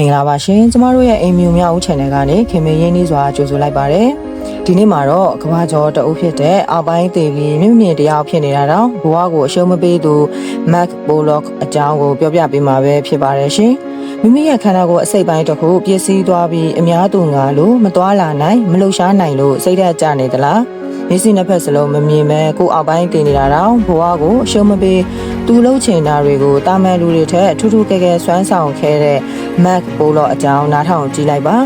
မင်္ဂလာပါရှင်ကျမတို့ရဲ့အိမ်မျိုးများဦး channel ကနေခင်မင်းရင်းနှီးစွာကြိုဆိုလိုက်ပါတယ်ဒီနေ့မှာတော့ကဘာကျော်တအုပ်ဖြစ်တဲ့အောက်ပိုင်းသေးပြီးမြင့်မြင့်တရားဖြစ်နေတာတော့ဘဝကိုအရှုံးမပေးသူ Mac Bullock အကြောင်းကိုပြောပြပေးမှာပဲဖြစ်ပါတယ်ရှင်မိမိရဲ့ခန္ဓာကိုယ်အစိတ်ပိုင်းတစ်ခုပျက်စီးသွားပြီးအများသူငါလို့မသွားလာနိုင်မလှုပ်ရှားနိုင်လို့စိတ်ဓာတ်ကျနေသလားမျက်စိနှစ်ဖက်စလုံးမမြင်မဲကိုယ်အောက်ပိုင်းတင်နေတာတော့ဘဝကိုအရှုံးမပေး သူလှုပ်ချင်တာတွေကိုတာမန်လူတွေထက်ထူးထူးကဲကဲစွမ်းဆောင်ခဲ့တဲ့ Mac ဘိုးလော့အကြောင်းနားထောင်ကြည့်လိုက်ပါ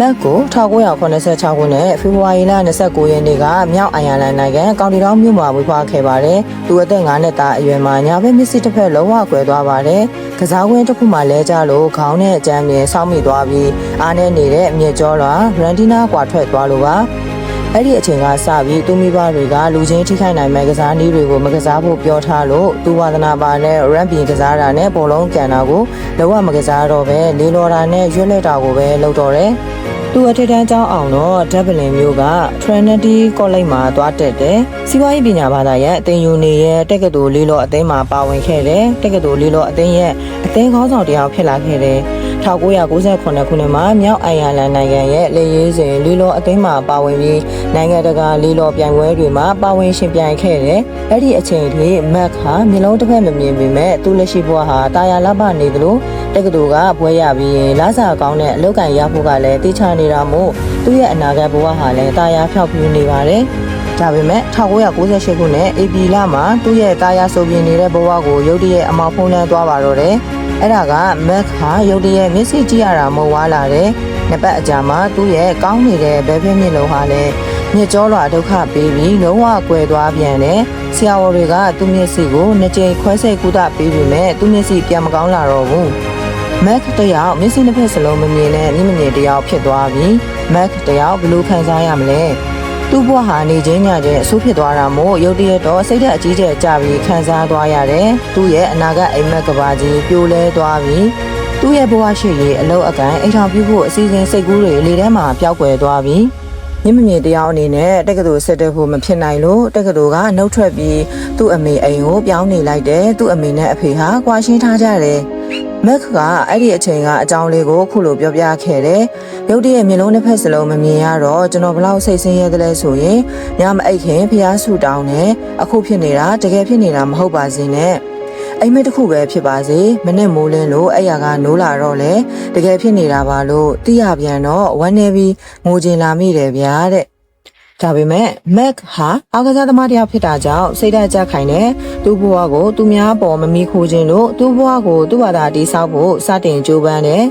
Mac ကို1986ခုနှစ်ဖေဖော်ဝါရီလ29ရက်နေ့ကမြောက်အိုင်ယာလန်နိုင်ငံကောင်တီတောင်မြို့မှာမွေးဖွားခဲ့ပါတယ်။သူအသက်9နှစ်သားအရွယ်မှာညာဘက်မျက်စိတစ်ဖက်လုံးဝကွယ်သွားပါတယ်။ကစားကွင်းတစ်ခုမှလဲကျလို့ခေါင်းနဲ့အကြမ်းမြင်ဆောင်းမိသွားပြီးအားနဲ့နေတဲ့အမြင့်ကျောလွာရန်တီနာကွာထွက်သွားလို့ပါ။ အဲ့ဒီအချိန်ကစပြီးသူမိဘတွေကလူချင်းထိခိုက်နိုင်မဲ့ကစားနည်းတွေကိုမကစားဖို့ပြောထားလို့သူဝါသနာပါနဲ့ ramping ကစားတာနဲ့ဘောလုံးကန်တာကိုလောကမကစားတော့ပဲလေးလော်တာနဲ့ရွက်လက်တာကိုပဲလုပ်တော့တယ်။သူအထက်တန်းကျောင်းအောင်တော့ဒဗလင်မျိုးက Trinity College မှာသွားတက်တယ်။စီးပွားရေးပညာဘာသာရဲ့အသင်ယူနေရဲ့တက္ကသိုလ်လေးလောအသင်းမှာပါဝင်ခဲ့တယ်။တက္ကသိုလ်လေးလောအသင်းရဲ့အသင်းခေါင်းဆောင်တစ်ယောက်ဖြစ်လာခဲ့တယ်။ 1998ခုနှစ်မှာမြောက်အိုင်ယာလန်နိုင်ငံရဲ့လေရေးစဉ်လေးလောအသင်းမှာပါဝင်ပြီးနိုင်ငံတကာလေးလောပြိုင်ပွဲတွေမှာပါဝင်ရှင်ပြိုင်ခဲ့တယ်။အဲ့ဒီအချိန်ထိမက်ဟာမျိုးလုံးတစ်ဖက်မမြင်ပေမဲ့သူ့လက်ရှိဘဝဟာတာယာလပနေသလိုတက္ကသိုလ်ကဘွဲရပြီးရင်လာစာကောင်းတဲ့အလုပ်ကန်ရဖို့ကလည်းတိချနေတာမို့သူ့ရဲ့အနာဂတ်ဘဝဟာလည်းတာယာဖျောက်ပြူးနေပါတယ်။ဒါပေမဲ့1998ခုနှစ် AP လမှာသူ့ရဲ့တာယာဆိုပြင်းနေတဲ့ဘဝကိုရုတ်တရက်အမောင်ဖုံးလန်းသွားပါတော့တယ်။ အဲ့ဒါကမက်ဟာရုတ်တရက်မျက်စိကြည့်ရတာမဟုတ်ဝါလာတယ်။နှစ်ပတ်အကြာမှာသူ့ရဲ့ကောင်းနေတဲ့ဘဲဖဲမြင့်လုံးဟာလည်းမြစ်ကြောလွာဒုက္ခပေးပြီးလုံးဝကွယ်သွားပြန်တယ်။ဆရာဝန်တွေကသူ့မျက်စိကိုနှစ်ကြိမ်ခွဲစိတ်ကုသပေးပြီးမဲ့သူ့မျက်စိပြန်မကောင်းလာတော့ဘူး။ Mac တယောက်မျက်စိနှစ်ဖက်စလုံးမမြင်တဲ့မျက်မမြင်တယောက်ဖြစ်သွားပြီ။ Mac တယောက်ဘယ်လိုခံစားရမလဲ။ သူ့ဘဝဟာနေချင်းညချင်းအဆိုးဖြစ်သွားတာမို့ရုတ်တရက်တော့စိတ်ဓာတ်အကြီးကျယ်ကျပြီးခံစားသွားရတယ်။သူ့ရဲ့အနာဂတ်အိမ်မက်ကဘာကြီးပြိုလဲသွားပြီ။သူ့ရဲ့ဘဝရှိရေးအလုံးအကန်အိမ်ထောင်ပြုဖို့အစီအစဉ်စိတ်ကူးတွေလေထဲမှာပျောက်ကွယ်သွားပြီ။မြင့်မမြင့်တရားအနေနဲ့တက္ကသိုလ်ဆက်တက်ဖို့မဖြစ်နိုင်လို့တက္ကသိုလ်ကနှုတ်ထွက်ပြီးသူ့အမေအိမ်ကိုပြောင်းနေလိုက်တယ်သူ့အမေနဲ့အဖေဟာကွာရှင်းထားကြတယ်မက်ကအဲ့ဒီအချိန်ကအကြောင်းလေးကိုခုလိုပြောပြခဲ့တယ် ရုတ်တရက်မျိုးလုံးတစ်ဖက်စလုံးမမြင်ရတော့ကျွန်တော်ဘလောက်စိတ်ဆင်းရဲသလဲဆိုရင်ညမအိတ်ခင်ဖျားဆူတောင်းနေအခုဖြစ်နေတာတကယ်ဖြစ်နေတာမဟုတ်ပါစေနဲ့အိမ်မက်တစ်ခုပဲဖြစ်ပါစေမနဲ့မိုးလင်းလို့အဲ့ရကနိုးလာတော့လေတကယ်ဖြစ်နေတာပါလို့သိရပြန်တော့ဝမ်းနေပြီးငိုချင်လာမိတယ်ဗျာတဲ့ ဒါပေမဲ့ Mac ဟာအာကစားသမားတစ်ယောက်ဖြစ်တာကြောင့်စိတ်ဓာတ်ကြခိုင်တယ်သူ့ဘဝကိုသူများပေါ်မမီခိုးခြင်းလို့သူ့ဘဝကိုသူ့ဘာသာတိဆောက်ဖို့စတင်ကြိုးပမ်းတယ်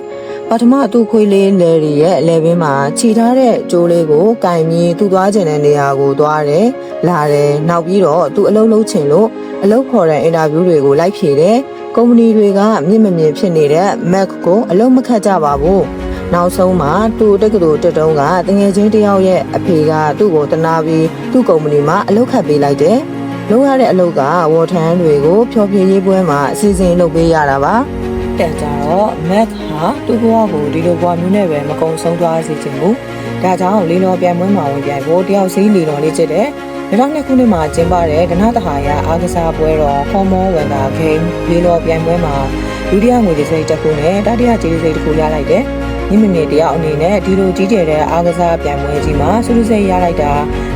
ပထမသူ့ခွေးလေးလယ်ရီရဲ့အလဲဘင်းမှာခြိထားတဲ့ကြိုးလေးကိုကင်ပြီးသူ့သွားခြင်းတဲ့နေရာကိုသွားတယ်လာတယ်နောက်ပြီးတော့သူအလုံးလုံးချင်လို့အလုပ်ခေါ်တဲ့အင်တာဗျူးတွေကိုလိုက်ဖြေတယ်ကုမ္ပဏီတွေကမြင့်မမြင့်ဖြစ်နေတဲ့ Mac ကိုအလုံးမခတ်ကြပါဘူး နောက်ဆုံးမှာသူ့တက္ကသိုလ်တက်တုံးကတငယ်ချင်းတယောက်ရဲ့အဖေကသူ့ကိုတနာပြီးသူ့ကုမ္ပဏီမှာအလုပ်ခတ်ပေးလိုက်တယ်လုပ်ရတဲ့အလုပ်ကဝေါ်ထန်းတွေကိုဖျော်ဖြေရေးပွဲမှာအစီအစဉ်လုပ်ပေးရတာပါတန်ကြတော့ Mac ဟာသူ့ဘဝကိုဒီလိုဘဝမျိုးနဲ့ပဲမကုံဆုံးသွားစေချင်ဘူးဒါကြောင့်လေးလောပြိုင်ပွဲမှာဝင်ပြိုင်ဖို့တယောက်စီးလီတော်လေးချစ်တယ်2002ခုနှစ်မှာကျင်းပတဲ့ကနတဟာရအားကစားပွဲတော် Common Winter Game လေးလောပြိုင်ပွဲမှာဒုတိယငွေကြေးစိတ်တစ်ခုနဲ့တတိယကြေးစိတ်တစ်ခုရလိုက်တယ်။ မိမိနေတယောက်အနေနဲ့ဒီလိုကြီးကျယ်တဲ့အားကစားပြိုင်ပွဲကြီးမှာစူးစမ်းရလိုက်တာ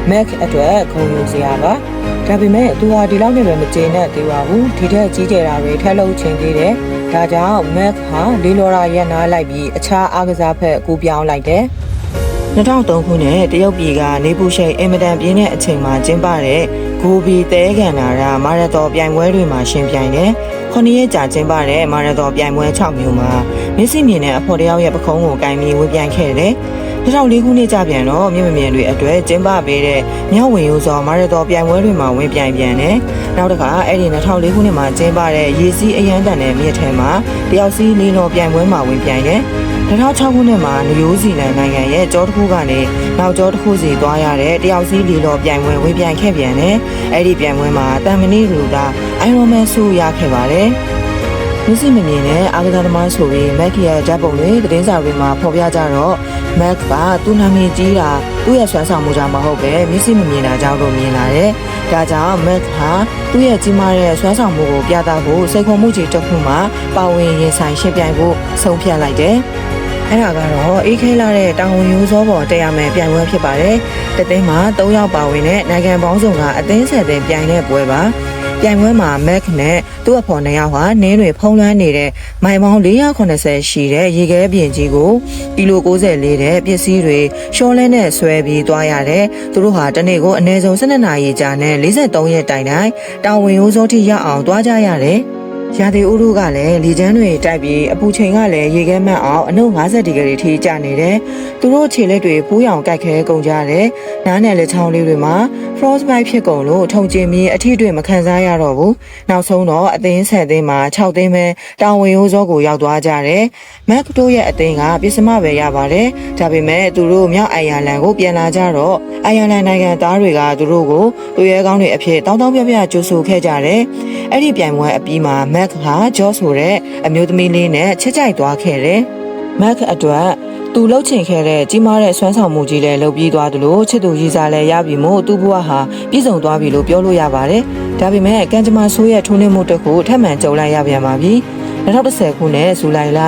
Mac အတွက်ဂုဏ်ယူစရာပါ။ဒါပေမဲ့သူဟာဒီလောက်နဲ့ပဲမကျေနပ်သေးပါဘူး။ဒီထက်ကြီးကျယ်တာတွေထပ်လုပ်ချင်သေးတယ်။ဒါကြောင့် Mac ဟာလေးလော်ရာရက်နာလိုက်ပြီးအခြားအားကစားဖက်ကူပြောင်းလိုက်တယ်။2003ခုနှစ်တရုတ်ပြည်ကနေပူရှိန်အင်မတန်ပြင်းတဲ့အချိန်မှာကျင်းပတဲ့ဂိုဘီတဲကန်နာရာမာရသောပြိုင်ပွဲတွေမှာရှင်ပြိုင်တယ်။ ခုနှစ်ရက်ကြာကျင်းပတဲ့မာရသောပြိုင်ပွဲ6မျိုးမှာမစ်စီမြင်တဲ့အဖော်တယောက်ရဲ့ပခုံးကိုကင်ပြီးဝင်ပြိုင်ခဲ့တယ်။2004ခုနှစ်ကြာပြန်တော့မြင့်မမြင်တွေအတွက်ကျင်းပပေးတဲ့မြောက်ဝင်ရိုးစောမာရသောပြိုင်ပွဲတွေမှာဝင်ပြိုင်ပြန်တယ်။နောက်တစ်ခါအဲ့ဒီ2004ခုနှစ်မှာကျင်းပတဲ့ရေစီးအရန်တန်တဲ့မြစ်ထဲမှာတယောက်စီးလေးလောပြိုင်ပွဲမှာဝင်ပြိုင်တယ်။ 2006ခုနှစ်မှာနယူးဇီလန်နိုင်ငံရဲ့ကြောတစ်ခုကနေနောက်ကြောတစ်ခုစီသွားရတဲ့တယောက်စီးလီလောပြိုင်ပွဲဝင်ပြိုင်ခဲ့ပြန်တယ်။အဲ့ဒီပြိုင်ပွဲမှာတန်မနီလူကအိုင်ရိုမန်ဆူရခဲ့ပါတယ်။မျက်စိမမြင်တဲ့အာဂဒသမားဆိုပြီးမက်ကရဲ့ဓာတ်ပုံတွေသတင်းစာတွေမှာဖော်ပြကြတော့မက်ကသူ့နာမည်ကြီးတာသူ့ရဲ့ဆွမ်းဆောင်မှုကြောင့်မဟုတ်ပဲမျက်စိမမြင်တာကြောင့်လို့မြင်လာတယ်။ဒါကြောင့်မက်ဟာသူ့ရဲ့ကြီးမားတဲ့ဆွမ်းဆောင်မှုကိုပြသဖို့စိတ်ခေါ်မှုကြီးတစ်ခုမှပါဝင်ရင်ဆိုင်ရှင်းပြိုင်ဖို့ဆုံးဖြတ်လိုက်တယ်။ အဲ့ဒါကတော့အေးခဲလာတဲ့တောင်ဝင်ရိုးစောပေါ်တက်ရမယ်ပြိုင်ပွဲဖြစ်ပါတယ်။တသိန်းမှာ3ယောက်ပါဝင်တဲ့နိုင်ငံပေါင်းစုံကအသင်းဆက်တဲ့ပြိုင်တဲ့ပွဲပါ။ပြိုင်ပွဲမှာ Mac နဲ့သူ့အဖော်နှစ်ယောက်ဟာနင်းတွေဖုံးလွှမ်းနေတဲ့မိုင်ပေါင်း480ရှိတဲ့ရေခဲပြင်ကြီးကိုကီလို94တဲ့ပစ္စည်းတွေရှော့လဲနဲ့ဆွဲပြီးသွားရတယ်။သူတို့ဟာတနေ့ကိုအနည်းဆုံး12နာရီကြာနဲ့43ရက်တိုင်တိုင်တောင်ဝင်ရိုးစောထိရောက်အောင်သွားကြရတယ်။ ရာသီဥတုကလည်းလေချမ်းတွေတိုက်ပြီးအပူချိန်ကလည်းရေခဲမှတ်အောင်အနု50ဒီဂရီထိကျနေတယ်။သူတို့ခြေလက်တွေပူးရောင်ကိုက်ခဲကုန်ကြတယ်။နားနယ်လက်ချောင်းလေးတွေမှာ frostbite ဖြစ်ကုန်လို့ထုံကျင်ပြီးအထီးတွေမခံစားရတော့ဘူး။နောက်ဆုံးတော့အသင်းဆက်သိန်းမှာ6သိန်းပဲတောင်ဝင်ရိုးစောကိုရောက်သွားကြတယ်။ Mac တို့ရဲ့အသင်းကပြစ်စမပဲရပါတယ်။ဒါပေမဲ့သူတို့မြောက်အိုင်ယာလန်ကိုပြန်လာကြတော့အိုင်ယာလန်နိုင်ငံသားတွေကသူတို့ကိုသူရဲကောင်းတွေအဖြစ်တောင်းတောင်းပြပြကြိုးဆိုခဲ့ကြတယ်။အဲ့ဒီပြိုင်ပွဲအပြီးမှာ Mac ကဂျော့ဆိုတဲ့အမျိုးသမီးလေးနဲ့ချစ်ကြိုက်သွားခဲ့တယ်။ Mac အတွက် သူလှုပ်ချင်ခဲ့တဲ့ကြီးမားတဲ့ဆွမ်းဆောင်မှုကြီးလည်းလှုပ်ပြီးသွားသလိုချစ်သူရည်စားလည်းရပြီမို့သူ့ဘဝဟာပြည့်စုံသွားပြီလို့ပြောလို့ရပါတယ်။ဒါပေမဲ့ကံကြမ္မာဆိုးရဲ့ထိုးနှက်မှုတစ်ခုထပ်မံကြုံလိုက်ရပြန်ပါပြီ။2010ခုနှစ်ဇူလိုင်လ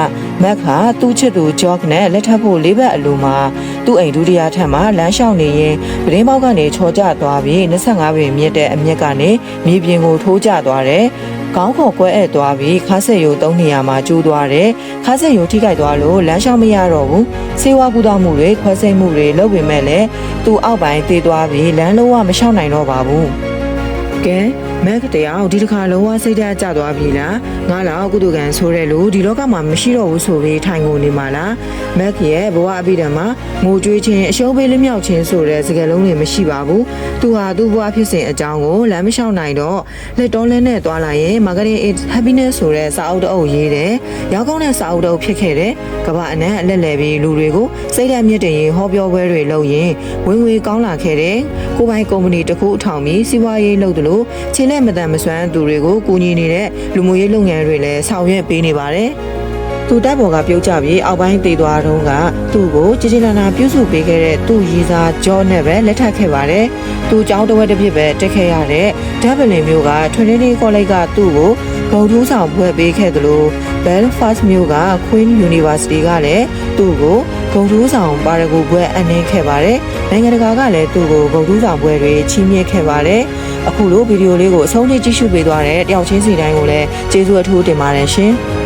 မက်ဟာသူ့ချစ်သူဂျော့နဲ့လက်ထပ်ဖို့လေးဘက်အလိုမှာသူ့အိမ်ဒုတိယထပ်မှာလမ်းလျှောက်နေရင်ပရင်းပေါက်ကနေချော်ကျသွားပြီး25ပေမြင့်တဲ့အမြင့်ကနေမြေပြင်ကိုထိုးကျသွားတယ်။ ခေါင်းခေါ်ကွဲအဲ့သွားပြီးခါဆက်ရိုးသုံးနေရာမှာကျိုးသွားတယ်။ခါဆက်ရိုးထိခိုက်သွားလို့လမ်းလျှောက်မရတော့ဘူး။စေဝါကူတာမှုတွေခွဲစိတ်မှုတွေလုပ်ပေမဲ့လည်းသူ့အောက်ပိုင်းသေသွားပြီးလမ်းလုံးဝမလျှောက်နိုင်တော့ပါဘူး။ကဲမက်တရားဒီတစ်ခါလုံးဝစိတ်ဓာတ်ကျသွားပြီလားငါလောက်ကုသကံဆိုရဲလို့ဒီလောကမှာမရှိတော့ဘူးဆိုပြီးထိုင်ကုန်နေမှာလားမက်ရဲ့ဘဝအပိဓမ္မာငိုကြွေးခြင်းအရှုံးပေးလျောက်ခြင်းဆိုတဲ့စကားလုံးတွေမရှိပါဘူးသူဟာသူ့ဘဝဖြစ်စဉ်အကြောင်းကိုလမ်းမလျှောက်နိုင်တော့လက်တော်လက်နဲ့သွားလာရင် marketing is happiness ဆိုတဲ့စာအုပ်တအုပ်ရေးတယ်ရောက်ကောင်းတဲ့စာအုပ်တအုပ်ဖြစ်ခဲ့တယ်ကမ္ဘာအနှံ့အလက်လဲပြီးလူတွေကိုစိတ်ဓာတ်မြင့်တင်ရင်ဟောပြောပွဲတွေလုပ်ရင်ဝင်ငွေကောင်းလာခဲ့တယ်ကိုပိုင်ကုမ္ပဏီတစ်ခုအထောင်ပြီးစီးပွားရေးလုပ်တယ်လို့ခြေလက်မတန်မစွမ်းသူတွေကိုကူညီနေတဲ့လူမှုရေးလုပ်ငန်းတွေလည်းဆောင်ရွက်ပေးနေပါတယ်။သူတိုက်ပေါ်ကပြုတ်ကြပြီးအောက်ပိုင်းသေးသွားတော့ကသူ့ကိုကြည်ကြည်နာနာပြုစုပေးခဲ့တဲ့သူ့ရည်စားဂျော့နဲ့ပဲလက်ထပ်ခဲ့ပါတယ်။သူကျောင်းတစ်ဝက်တစ်ပြစ်ပဲတက်ခဲ့ရတဲ့ဒဗလင်မျိုးက Trinity College ကသူ့ကိုဂုဏ်ထူးဆောင်ဖွဲ့ပေးခဲ့တယ်လို့ Belfast မျိုးက Queen University ကလည်းသူ့ကို ဂုဏ်ထူးဆောင်ပါရဂူဘွဲ့အနှင်းခဲ့ပါတယ်။နိုင်ငံတကာကလည်းသူ့ကိုဂုဏ်ထူးဆောင်ဘွဲ့တွေချီးမြှင့်ခဲ့ပါတယ်။အခုလိုဗီဒီယိုလေးကိုအဆုံးထိကြည့်ရှုပေးသွားတဲ့တယောက်ချင်းစီတိုင်းကိုလည်းကျေးဇူးအထူးတင်ပါတယ်ရှင်။